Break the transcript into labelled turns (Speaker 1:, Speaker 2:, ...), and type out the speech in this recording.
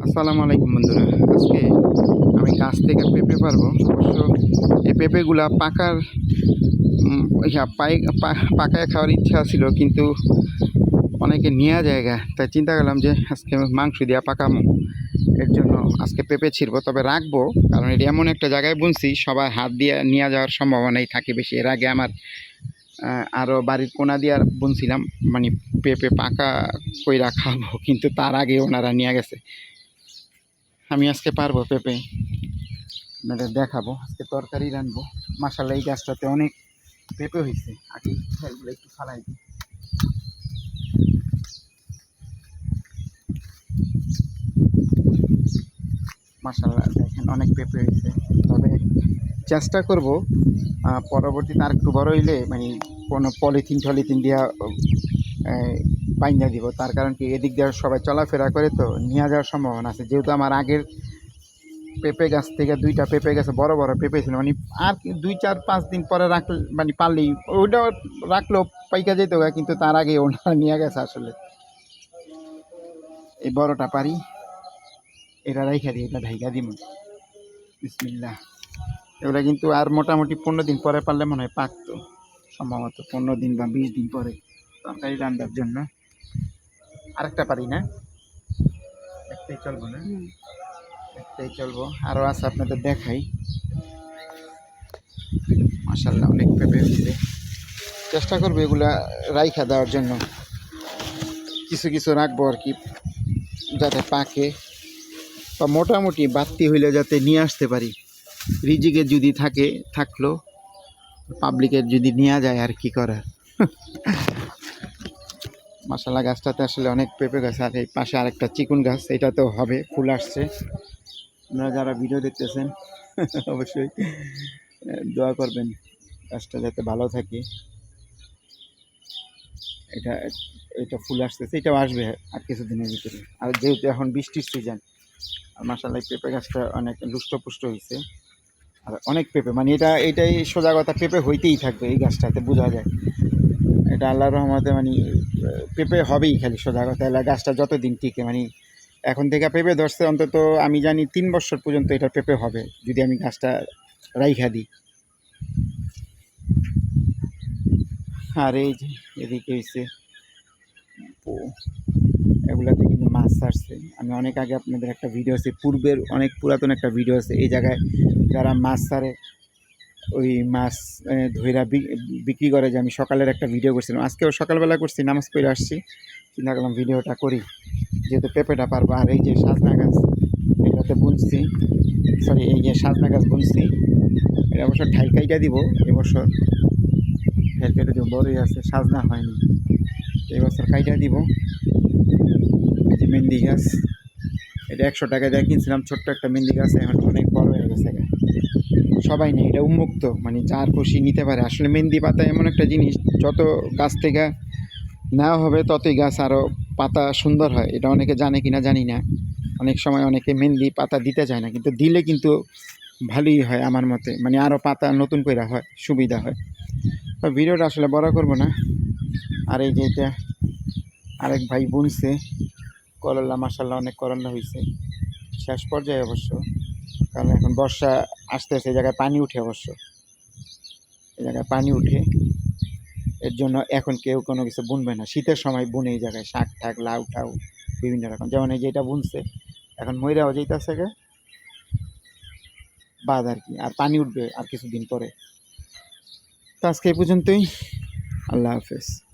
Speaker 1: আসসালামু আলাইকুম বন্ধুরা। আজকে আমি গাছ থেকে পেঁপে পারব। অবশ্য এই পেঁপেগুলা পাকার পাকায় খাওয়ার ইচ্ছা ছিল, কিন্তু অনেকে নেওয়া জায়গা। তাই চিন্তা করলাম যে আজকে মাংস দিয়া পাকামো। এর জন্য আজকে পেঁপে ছিড়বো, তবে রাখব, কারণ এটা এমন একটা জায়গায় বুনছি সবাই হাত দিয়ে নিয়ে যাওয়ার সম্ভাবনাই থাকে বেশি। এর আগে আমার আরও বাড়ির কোনা দিয়ে আর বুনছিলাম মানে পেঁপে পাকা কইরা খাব, কিন্তু তার আগে ওনারা নিয়ে গেছে। আমি আজকে পারব পেঁপে। আপনাদের দেখাবো, আজকে তরকারি রানবো মাসাল্লাহ এই গাছটাতে অনেক পেঁপে হয়েছে। আগে ফেলগুলো একটু ফালাই দিই। মাসাল্লাহ দেখেন অনেক পেঁপে হয়েছে। তবে চেষ্টা করব পরবর্তীতে আর একটু বড় হইলে মানে কোনো পলিথিন টলিথিন দিয়া বাইন্দা দিব। তার কারণ কি, এদিক দিয়ে সবাই চলাফেরা করে তো নিয়ে যাওয়ার সম্ভাবনা আছে। যেহেতু আমার আগের পেঁপে গাছ থেকে দুইটা পেঁপে গাছে বড় বড় পেঁপে ছিল মানে আর দুই, চার, পাঁচ দিন পরে রাখলে মানে পারলেই ওইটা রাখলেও পাইকা যেত কিন্তু তার আগে ওনারা নিয়ে গেছে আসলে। এই বড়টা পারি, এটা রাইখা দিই, এটা ঢাইকা দিব বিসমিল্লাহ। এগুলো কিন্তু আর মোটামুটি পনেরো দিন পরে পারলে মনে হয় পাকতো, সম্ভবত পনেরো দিন বা বিশ দিন পরে তরকারি রান্নার জন্য। আরেকটা পারি না? একটাই চলবো না? একটাই চলবো। আরও আছে আপনাদের দেখাই। মাসাল্লাহ অনেক পেঁপে হয়েছে। চেষ্টা করব এগুলা রাইখা দেওয়ার জন্য। কিছু কিছু রাখব আর কি যাতে পাকে। বা মোটামুটি বাড়তি হইলে যাতে নিয়ে আসতে পারি। রিজিকে যদি থাকে থাকল পাবলিকের যদি নেওয়া যায় আর কি করার। মাসালা গাছটাতে আসলে অনেক পেঁপে গাছ, আর এই পাশে আরেকটা চিকুন গাছ এটাতেও হবে, ফুল আসছে। আপনারা যারা ভিডিও দেখতেছেন, অবশ্যই দোয়া করবেন, গাছটা যাতে ভালো থাকে। এটা এটা ফুল আসতেছে, এটাও আসবে আর কিছুদিনের ভিতরে। আর যেহেতু এখন বৃষ্টির সিজন আর মাসাল্লাহ পেঁপে গাছটা অনেক লুষ্টপুষ্ট হয়েছে। আর অনেক পেঁপে মানে এটা, এটাই সোজা কথা, পেঁপে হইতেই থাকবে এই গাছটাতে, বোঝা যায়। এটা আল্লাহর রহমতে মানে পেঁপে হবেই খালি সোজা কথা গাছটা যতদিন টিকে মানে এখন থেকে পেঁপে ধরছে, অন্তত আমি জানি তিন বছর পর্যন্ত এটা পেঁপে হবে, যদি আমি গাছটা রাইখা দিই। আর এই যে, এদিকে হয়েছে এগুলাতে কিন্তু মাছ ছাড়ছে। আমি অনেক আগে আপনাদের একটা ভিডিও আছে, পূর্বের অনেক পুরাতন একটা ভিডিও আছে, এই জায়গায় যারা মাছ ছাড়ে ওই মাছ বি- বিক্রি করে যে আমি সকালের একটা ভিডিও করছিলাম। আজকেও সকালবেলা করছি, নামাজ পড়ে আসছি। চিন্তা করলাম ভিডিওটা করি। যেহেতু পেঁপেটা পারব, আর এই যে সাজনা গাছ, এটাতে বুনছি। সরি, এই যে সাজনা গাছ বুনছি। এটা অবশ্য ঠাইকাইটা দিব এবছর ঠাইকাইটা দিব, বড়ই আছে, সাজনা হয়নি। এবছর কাইটা দিব। এই যে মেহেন্দি গাছ, এটা একশো টাকা দিয়ে কিনছিলাম, ছোট্ট একটা মেহেন্দি গাছ, এখন অনেক বড় হয়ে গেছে। সবাই নেই এটা উন্মুক্ত মানে যার খুশি নিতে পারে। আসলে মেহেন্দি পাতা এমন একটা জিনিস, যত গাছ থেকে নেওয়া হবে, ততই গাছ আরও পাতা সুন্দর হয়। এটা অনেকে জানে কিনা জানি না। অনেক সময় অনেকে মেহেন্দি পাতা দিতে চায় না, কিন্তু দিলে কিন্তু ভালোই হয় আমার মতে। মানে আরও পাতা নতুন করে হয়, সুবিধা হয়। তো ভিডিওটা আসলে বড় করব না। আর এই যে এটা আরেক ভাই বুনছে করল্লা মাসাল্লাহ অনেক করল্লা হয়েছে শেষ পর্যায়ে অবশ্য। কারণ এখন বর্ষা আসতেছে, এই জায়গায় পানি উঠে অবশ্য। এই জায়গায় পানি উঠে। এর জন্য এখন কেউ কোনো কিছু বুনবে না। শীতের সময় বুনে এই জায়গায় শাক ঠাক, লাউ টাউ, বিভিন্ন রকম। যেমন এই যেটা বুনছে, এখন ময়রাও যেতেছে গে। বাদ আর কি, আর পানি উঠবে আর কিছুদিন পরে। তো আজকে এই পর্যন্তই। আল্লাহ হাফেজ।